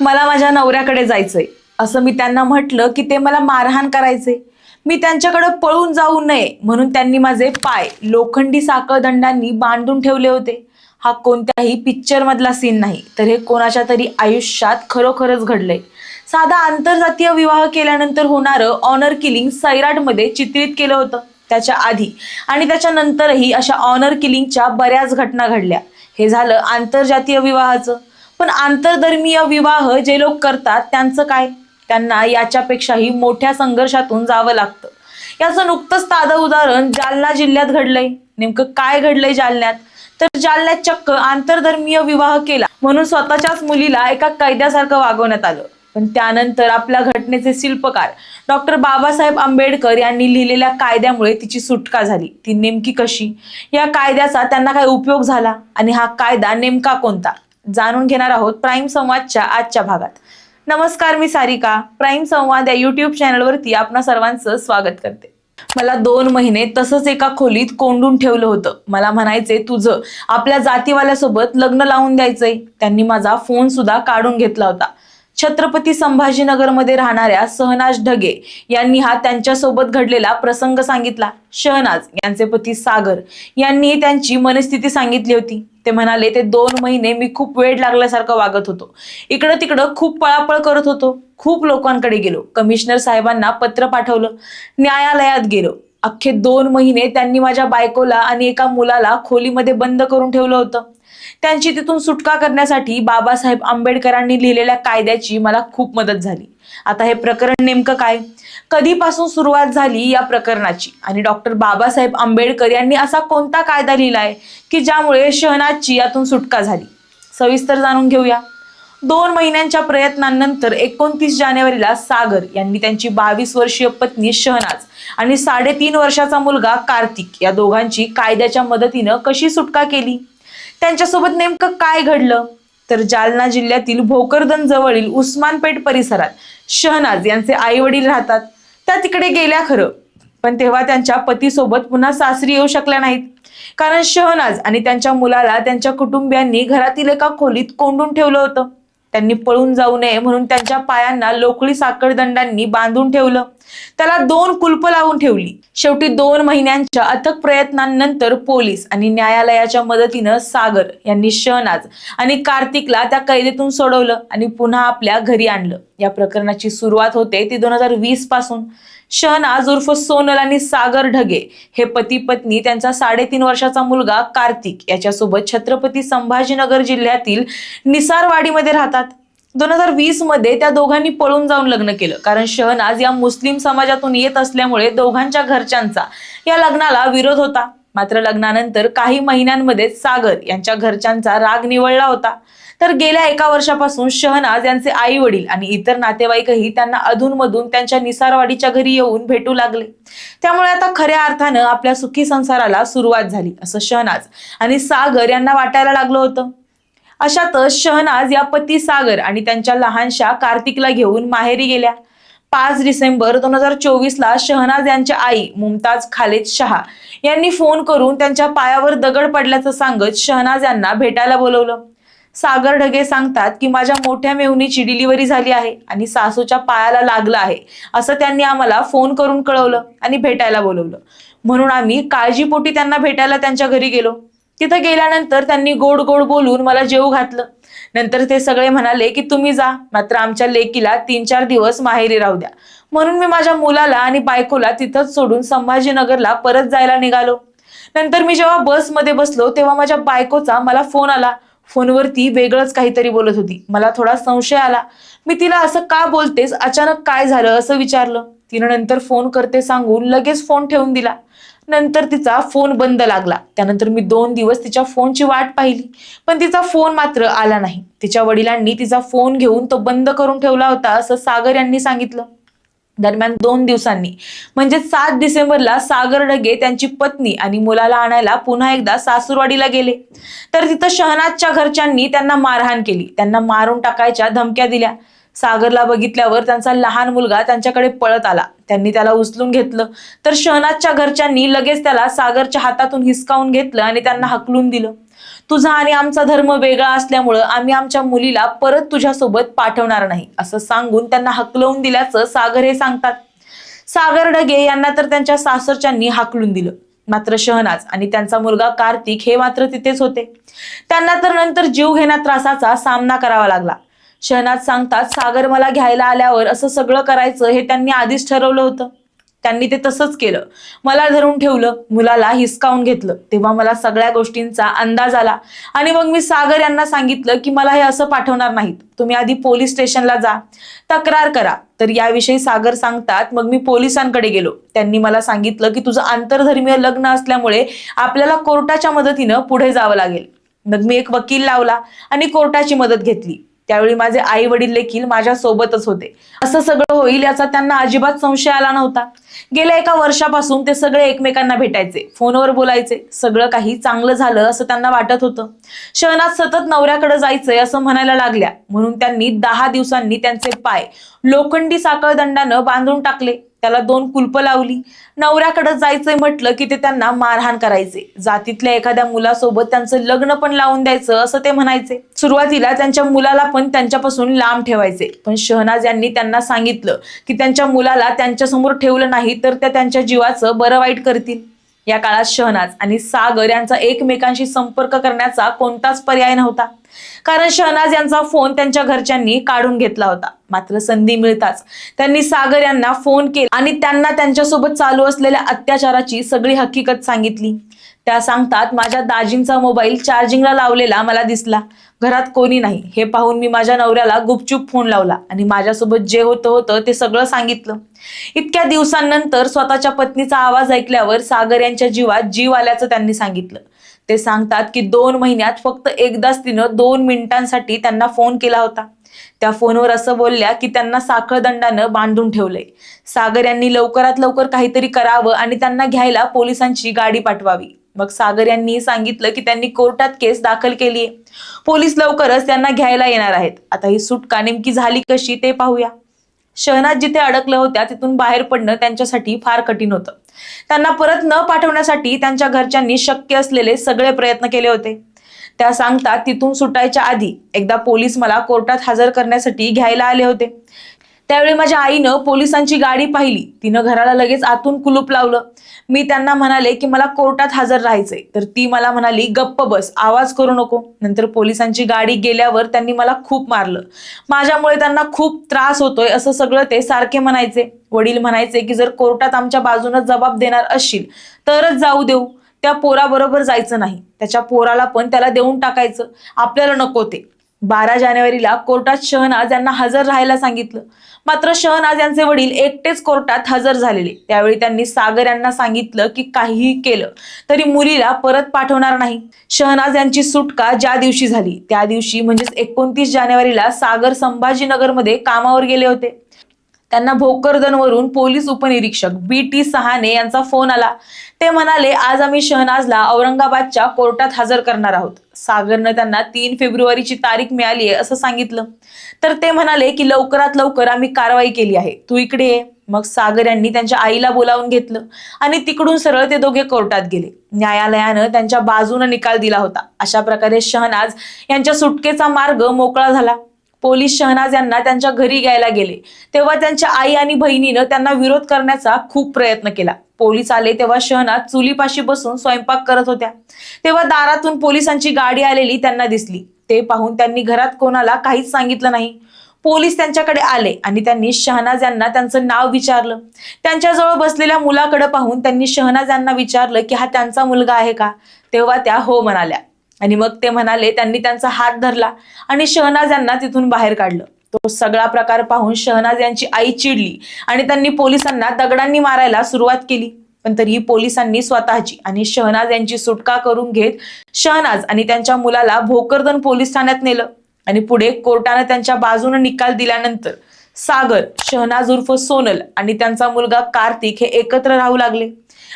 मला माझ्या नवऱ्याकडे जायचंय. असं मी त्यांना म्हटलं की ते मला मारहाण करायचे. मी त्यांच्याकडे पळून जाऊ नये म्हणून त्यांनी माझे पाय लोखंडी साखळदंडांनी बांधून ठेवले होते. हा कोणत्याही पिक्चर मधला सीन नाही. तर हे कोणाच्या तरी आयुष्यात खरोखरच घडलंय. साधा आंतरजातीय विवाह केल्यानंतर होणारं ऑनर किलिंग सैराटमध्ये चित्रित केलं होतं. त्याच्या आधी आणि त्याच्यानंतरही अशा ऑनर किलिंगच्या बऱ्याच घटना घडल्या. हे झालं आंतरजातीय विवाहाचं. पण आंतरधर्मीय विवाह जे लोक करतात त्यांचं काय? त्यांना याच्यापेक्षाही मोठ्या संघर्षातून जावं लागतं. याचं नुकतंच ताजं उदाहरण जालना जिल्ह्यात घडलंय. नेमकं काय घडलंय जालन्यात? तर जालन्यात चक्क आंतरधर्मीय विवाह केला. म्हणून स्वतःच्याच मुलीला एका कैद्यासारखं वागवण्यात आलं. पण त्यानंतर आपल्या घटनेचे शिल्पकार डॉक्टर बाबासाहेब आंबेडकर यांनी लिहिलेल्या कायद्यामुळे तिची सुटका झाली. ती नेमकी कशी? या कायद्याचा त्यांना काय उपयोग झाला? आणि हा कायदा नेमका कोणता? जाणून घेणार आहोत प्राईम संवादच्या आजच्या भागात. नमस्कार मी सारिका. प्राईम संवाद या युट्यूब चॅनलवरती आपणा सर्वांचं स्वागत करते. मला दोन महिने तसंच एका खोलीत कोंडून ठेवलं होतं. मला म्हणायचे तुझं आपल्या जातीवाल्यासोबत लग्न लावून द्यायचंय. त्यांनी माझा फोन सुद्धा काढून घेतला होता. छत्रपती संभाजीनगरमध्ये राहणाऱ्या सहनाज ढगे यांनी हा त्यांच्यासोबत घडलेला प्रसंग सांगितला. शहनाज यांचे पती सागर यांनी त्यांची मनस्थिती सांगितली होती. ते म्हणाले ते दोन महिने मी खूप वेळ लागल्यासारखं वागत होतो. इकडं तिकडं खूप पळापळ करत होतो. खूप लोकांकडे गेलो. कमिशनर साहेबांना पत्र पाठवलं. न्यायालयात गेलो. अख्खे दोन महिने त्यांनी माझ्या बायकोला आणि एका मुलाला खोलीमध्ये बंद करून ठेवलं होतं. त्यांची तिथून सुटका करण्यासाठी बाबासाहेब आंबेडकरांनी लिहिलेल्या कायद्याची मला खूप मदत झाली. आता हे प्रकरण नेमकं काय? कधीपासून सुरुवात झाली या प्रकरणाची? आणि डॉक्टर बाबासाहेब आंबेडकर यांनी असा कोणता कायदा लिहिलाय की ज्यामुळे शहनाजची यातून सुटका झाली? सविस्तर जाणून घेऊया. दोन महिन्यांच्या प्रयत्नांनंतर एकोणतीस जानेवारीला सागर यांनी त्यांची बावीस वर्षीय पत्नी शहनाज आणि साडेतीन वर्षाचा मुलगा कार्तिक या दोघांची कायद्याच्या मदतीनं कशी सुटका केली? त्यांच्यासोबत नेमकं काय घडलं? तर जालना जिल्ह्यातील भोकरदन जवळील उस्मानपेठ परिसरात शहनाज यांचे आई वडील राहतात. त्या तिकडे गेल्या खरं पण तेव्हा त्यांच्या पतीसोबत पुन्हा सासरी येऊ शकल्या नाहीत. कारण शहनाज आणि त्यांच्या मुलाला त्यांच्या कुटुंबियांनी घरातील एका खोलीत कोंडून ठेवलं होतं. त्यांनी पळून जाऊ नये म्हणून त्यांच्या पायांना लोकळी साखळदंडांनी बांधून ठेवलं. त्याला दोन कुलप लावून ठेवली. शेवटी दोन महिन्यांच्या अथक प्रयत्नांनंतर पोलीस आणि न्यायालयाच्या मदतीनं सागर यांनी शहनाज आणि कार्तिकला त्या कैदेतून सोडवलं आणि पुन्हा आपल्या घरी आणलं. या प्रकरणाची सुरुवात होते ती दोन हजार वीसपासून. शहनाज उर्फ सोनल आणि सागर ढगे हे पती पत्नी त्यांचा साडेतीन वर्षाचा मुलगा कार्तिक याच्यासोबत छत्रपती संभाजीनगर जिल्ह्यातील निसारवाडीमध्ये राहतात. दोन हजार वीसमध्ये त्या दोघांनी पळून जाऊन लग्न केलं. कारण शहनाज या मुस्लिम समाजातून येत असल्यामुळे दोघांच्या घरच्यांचा या लग्नाला विरोध होता. मात्र लग्नानंतर काही महिन्यांमध्ये सागर यांच्या घरच्यांचा राग निवळला होता. तर गेल्या एका वर्षापासून शहनाज यांचे आई वडील आणि इतर नातेवाईकही त्यांना अधूनमधून त्यांच्या निसारवाडीच्या घरी येऊन भेटू लागले. त्यामुळे आता खऱ्या अर्थानं आपल्या सुखी संसाराला सुरुवात झाली असं शहनाज आणि सागर यांना वाटायला लागलं होतं. अशातच शहनाज या पती सागर आणि त्यांच्या लहानशा कार्तिकला घेऊन माहेरी गेल्या. पाच डिसेंबर दोन हजार चोवीसला शहनाज यांच्या आई मुमताज खालेद शहा यांनी फोन करून त्यांच्या पायावर दगड पडल्याचं सांगत शहनाज यांना भेटायला बोलवलं. सागर ढगे सांगतात की माझ्या मोठ्या मेहुनीची डिलिव्हरी झाली आहे आणि सासूच्या पायाला लागलं आहे असं त्यांनी आम्हाला फोन करून कळवलं आणि भेटायला बोलवलं. म्हणून आम्ही काळजीपोटी त्यांना भेटायला त्यांच्या घरी गेलो. तिथं गेल्यानंतर त्यांनी गोड गोड बोलून मला जेव घातलं. नंतर ते सगळे म्हणाले की तुम्ही जा मात्र आमच्या लेकीला तीन चार दिवस माहेरी राहू द्या. म्हणून मी माझ्या मुलाला आणि बायकोला तिथंच सोडून संभाजीनगरला परत जायला निघालो. नंतर मी जेव्हा बसमध्ये बसलो तेव्हा माझ्या बायकोचा मला फोन आला. फोनवरती वेगळंच काहीतरी बोलत होती. मला थोडा संशय आला. मी तिला असं का बोलतेस? अचानक काय झालं? असं विचारलं. तिनं नंतर फोन करते सांगून लगेच फोन ठेवून दिला. नंतर तिचा फोन बंद लागला. त्यानंतर मी दोन दिवस तिच्या फोनची वाट पाहिली. पण तिचा फोन मात्र आला नाही. तिच्या वडिलांनी तिचा फोन घेऊन तो बंद करून ठेवला होता असं सागर यांनी सांगितलं. दरम्यान दोन दिवसांनी. म्हणजे सात डिसेंबरला सागर डगे त्यांची पत्नी आणि मुलाला आणायला पुन्हा एकदा सासूरवाडीला गेले. तर तिथं शहनाजच्या घरच्यांनी त्यांना मारहाण केली. त्यांना मारून टाकायच्या धमक्या दिल्या. सागरला बघितल्यावर त्यांचा लहान मुलगा त्यांच्याकडे पळत आला. त्यांनी त्याला उचलून घेतलं. तर शहनाजच्या घरच्यांनी लगेच त्याला सागरच्या हातातून हिसकावून घेतलं आणि त्यांना हकलून दिलं. तुझा आणि आमचा धर्म वेगळा असल्यामुळं आम्ही आमच्या मुलीला परत तुझ्यासोबत पाठवणार नाही असं सांगून त्यांना हकलवून दिल्याचं सागर हे सांगतात. सागर डगे यांना तर त्यांच्या सासरच्यांनी हाकलून दिलं. मात्र शहनाज आणि त्यांचा मुलगा कार्तिक हे मात्र तिथेच होते. त्यांना तर नंतर जीव घेण्या त्रासाचा सामना करावा लागला. शहनाज सांगतात सागर मला घ्यायला आल्यावर असं सगळं करायचं हे त्यांनी आधीच ठरवलं होतं. त्यांनी ते तसंच केलं. मला धरून ठेवलं मुलाला हिसकावून घेतलं. तेव्हा मला सगळ्या गोष्टींचा अंदाज आला आणि मग मी सागर यांना सांगितलं की मला हे असं पाठवणार नाहीत. तुम्ही आधी पोलीस स्टेशनला जा. तक्रार करा. तर याविषयी सागर सांगतात मग मी पोलिसांकडे गेलो. त्यांनी मला सांगितलं की तुझं आंतरधर्मीय लग्न असल्यामुळे आपल्याला कोर्टाच्या मदतीनं पुढे जावं लागेल. मग मी एक वकील लावला आणि कोर्टाची मदत घेतली. त्यावेळी माझे आई वडील देखील माझ्या सोबतच होते. असं सगळं होईल याचा त्यांना अजिबात संशय आला नव्हता. गेल्या एका वर्षापासून ते सगळे एकमेकांना भेटायचे फोनवर बोलायचे सगळं काही चांगलं झालं असं त्यांना वाटत होतं. शहनात सतत नवऱ्याकडे जायचंय असं म्हणायला लागल्या. म्हणून त्यांनी दहा दिवसांनी त्यांचे पाय लोखंडी साखळदंडानं बांधून टाकले. त्याला दोन कुलप लावली. नवऱ्याकडे जायचंय म्हटलं की ते त्यांना मारहाण करायचे. जातीतल्या एखाद्या मुलासोबत त्यांचं लग्न पण लावून द्यायचं असं ते म्हणायचे. सुरुवातीला त्यांच्या मुलाला पण त्यांच्यापासून लांब ठेवायचे. पण शहनाज यांनी त्यांना सांगितलं की त्यांच्या मुलाला त्यांच्यासमोर ठेवलं नाही तर त्या त्यांच्या जीवाचं बरं वाईट करतील. या काळात शहनाज आणि सागर यांचा एकमेकांशी संपर्क करण्याचा कोणताच पर्याय नव्हता. कारण शहनाज यांचा फोन त्यांच्या घरच्यांनी काढून घेतला होता. मात्र संधी मिळताच त्यांनी सागर यांना फोन केला आणि त्यांना त्यांच्यासोबत चालू असलेल्या अत्याचाराची सगळी हकीकत सांगितली. त्या सांगतात माझ्या दाजींचा मोबाईल चार्जिंगला लावलेला मला दिसला. घरात कोणी नाही. हे पाहून मी माझ्या नवऱ्याला गुपचूप फोन लावला आणि माझ्यासोबत जे होतं होतं ते सगळं सांगितलं. इतक्या दिवसांनंतर स्वतःच्या पत्नीचा आवाज ऐकल्यावर सागर यांच्या जीवात जीव आल्याचं त्यांनी सांगितलं. ते सांगतात की दोन महिन्यात फक्त एकदाच तिनं दोन मिनिटांसाठी त्यांना फोन केला होता. त्या फोनवर असं बोलल्या की त्यांना साखळदंडानं बांधून ठेवलंय. सागर यांनी लवकरात लवकर काहीतरी करावं आणि त्यांना घ्यायला पोलिसांची गाडी पाठवावी. मग सागर यांनी सांगितलं की त्यांनी कोर्टात केस दाखल केली आहे पोलीस लवकरच त्यांना घ्यायला येणार आहेत. आता ही सुटका नेमकी झाली कशी ते पाहूया. शहनात जिथे अडकल्या होत्या तिथून बाहेर पडणं त्यांच्यासाठी फार कठीण होतं. त्यांना परत न पाठवण्यासाठी त्यांच्या घरच्यांनी शक्य असलेले सगळे प्रयत्न केले होते. त्या सांगतात तिथून सुटायच्या आधी एकदा पोलीस मला कोर्टात हजर करण्यासाठी घ्यायला आले होते. त्यावेळी माझ्या आईनं पोलिसांची गाडी पाहिली. तिनं घराला लगेच आतून कुलूप लावलं. मी त्यांना म्हणाले की मला कोर्टात हजर राहायचंय. तर ती मला म्हणाली गप्प बस आवाज करू नको. नंतर पोलिसांची गाडी गेल्यावर त्यांनी मला खूप मारलं. माझ्यामुळे त्यांना खूप त्रास होतोय असं सगळं ते सारखे म्हणायचे. वडील म्हणायचे की जर कोर्टात आमच्या बाजूनं जबाब देणार असशील तरच जाऊ देऊ. त्या पोराबरोबर जायचं नाही. त्याच्या पोराला पण त्याला देऊन टाकायचं. आपल्याला नको ते. बारा जानेवारीला कोर्टात शहनाज यांना हजर राहायला सांगितलं. मात्र शहनाज यांचे वडील एकटेच कोर्टात हजर झालेले. त्यावेळी त्यांनी सागर यांना सांगितलं की काहीही केलं तरी मुलीला परत पाठवणार नाही. शहनाज यांची सुटका ज्या दिवशी झाली त्या दिवशी म्हणजेच एकोणतीस जानेवारीला सागर संभाजीनगरमध्ये कामावर गेले होते. त्यांना भोकरदनवरून पोलीस उपनिरीक्षक बी टी सहाने यांचा फोन आला. ते म्हणाले आज आम्ही शहनाजला औरंगाबादच्या कोर्टात हजर करणार आहोत. सागरनं त्यांना तीन फेब्रुवारीची तारीख मिळाली आहे असं सांगितलं. तर ते म्हणाले की लवकरात लवकर आम्ही कारवाई केली आहे. तू इकडे ये. मग सागर यांनी त्यांच्या आईला बोलावून घेतलं आणि तिकडून सरळ ते दोघे कोर्टात गेले. न्यायालयानं त्यांच्या बाजूने निकाल दिला होता. अशा प्रकारे शहनाज यांच्या सुटकेचा मार्ग मोकळा झाला. पोलीस शहनाज यांना त्यांच्या घरी घ्यायला गेले. तेव्हा त्यांच्या आई आणि बहिणीनं त्यांना विरोध करण्याचा खूप प्रयत्न केला. पोलीस आले तेव्हा शहनाज चुलीपाशी बसून स्वयंपाक करत होत्या. तेव्हा दारातून पोलिसांची गाडी आलेली त्यांना दिसली. ते पाहून त्यांनी घरात कोणाला काहीच सांगितलं नाही. पोलीस त्यांच्याकडे आले आणि त्यांनी शहनाज यांना त्यांचं नाव विचारलं. त्यांच्याजवळ बसलेल्या मुलाकडे पाहून त्यांनी शहनाज यांना विचारलं की हा त्यांचा मुलगा आहे का? तेव्हा त्या हो म्हणाल्या. आणि मग ते म्हणाले त्यांनी त्यांचा हात धरला आणि शहनाज यांना तिथून बाहेर काढलं. तो सगळा प्रकार पाहून शहनाज यांची आई चिडली आणि त्यांनी पोलिसांना दगडांनी मारायला सुरुवात केली. पण तरीही पोलिसांनी स्वतःची आणि शहनाज यांची सुटका करून घेत शहनाज आणि त्यांच्या मुलाला भोकरदन पोलीस ठाण्यात नेलं आणि पुढे कोर्टानं त्यांच्या बाजूने निकाल दिल्यानंतर सागर शहनाज उर्फ सोनल आणि त्यांचा मुलगा कार्तिक हे एकत्र राहू लागले.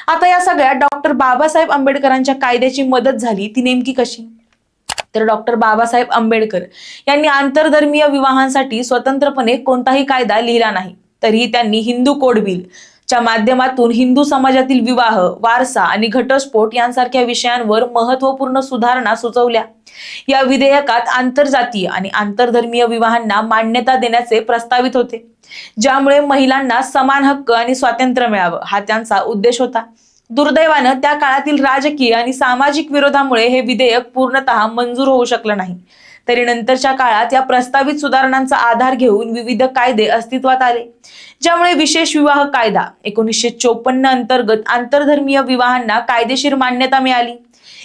आता या सगळ्या डॉक्टर बाबासाहेब आंबेडकरांच्या कायद्याची मदत झाली ती नेमकी कशी? तर डॉक्टर बाबासाहेब आंबेडकर यांनी आंतरधर्मीय विवाहांसाठी स्वतंत्रपणे कोणताही कायदा लिहिला नाही तरीही त्यांनी हिंदू कोड बिल च्या माध्यमातून हिंदू समाजातील विवाह वारसा आणि घटस्फोट यांसारख्या विषयांवर महत्त्वपूर्ण सुधारणा सुचवल्या. या विधेयकात आंतरजातीय आणि आंतरधर्मीय विवाहांना मान्यता देण्याचे प्रस्तावित होते. ज्यामुळे महिलांना समान हक्क आणि स्वातंत्र्य मिळावं हा त्यांचा उद्देश होता. दुर्दैवानं त्या काळातील राजकीय आणि सामाजिक विरोधामुळे हे विधेयक पूर्णतः मंजूर होऊ शकलं नाही. तरी नंतरच्या काळात या प्रस्तावित सुधारणांचा आधार घेऊन विविध कायदे अस्तित्वात आले. ज्यामुळे विशेष विवाह कायदा एकोणीसशे चोपन्न अंतर्गत आंतरधर्मीय विवाहांना कायदेशीर मान्यता मिळाली.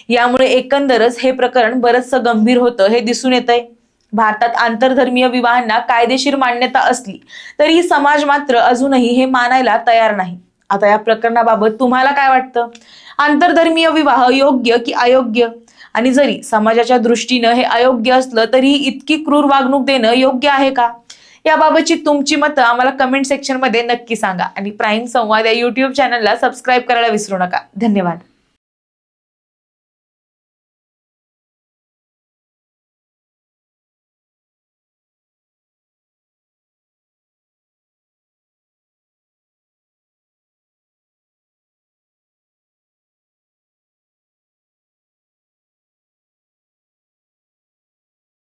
यामुळे एकंदरच हे प्रकरण बरचसं गंभीर होतं हे दिसून येतंय. भारतात आंतरधर्मीय विवाहांना कायदेशीर मान्यता असली तरी समाज मात्र अजूनही हे मानायला तयार नाही. आता या प्रकरणाबाबत तुम्हाला काय वाटतं? आंतरधर्मीय विवाह योग्य की अयोग्य? आणि जरी समाजाच्या दृष्टीनं हे अयोग्य असलं तरी इतकी क्रूर वागणूक देणं योग्य आहे का? याबाबतची तुमची मतं आम्हाला कमेंट सेक्शनमध्ये नक्की सांगा. आणि प्राईम संवाद या युट्यूब चॅनलला सबस्क्राईब करायला विसरू नका. धन्यवाद.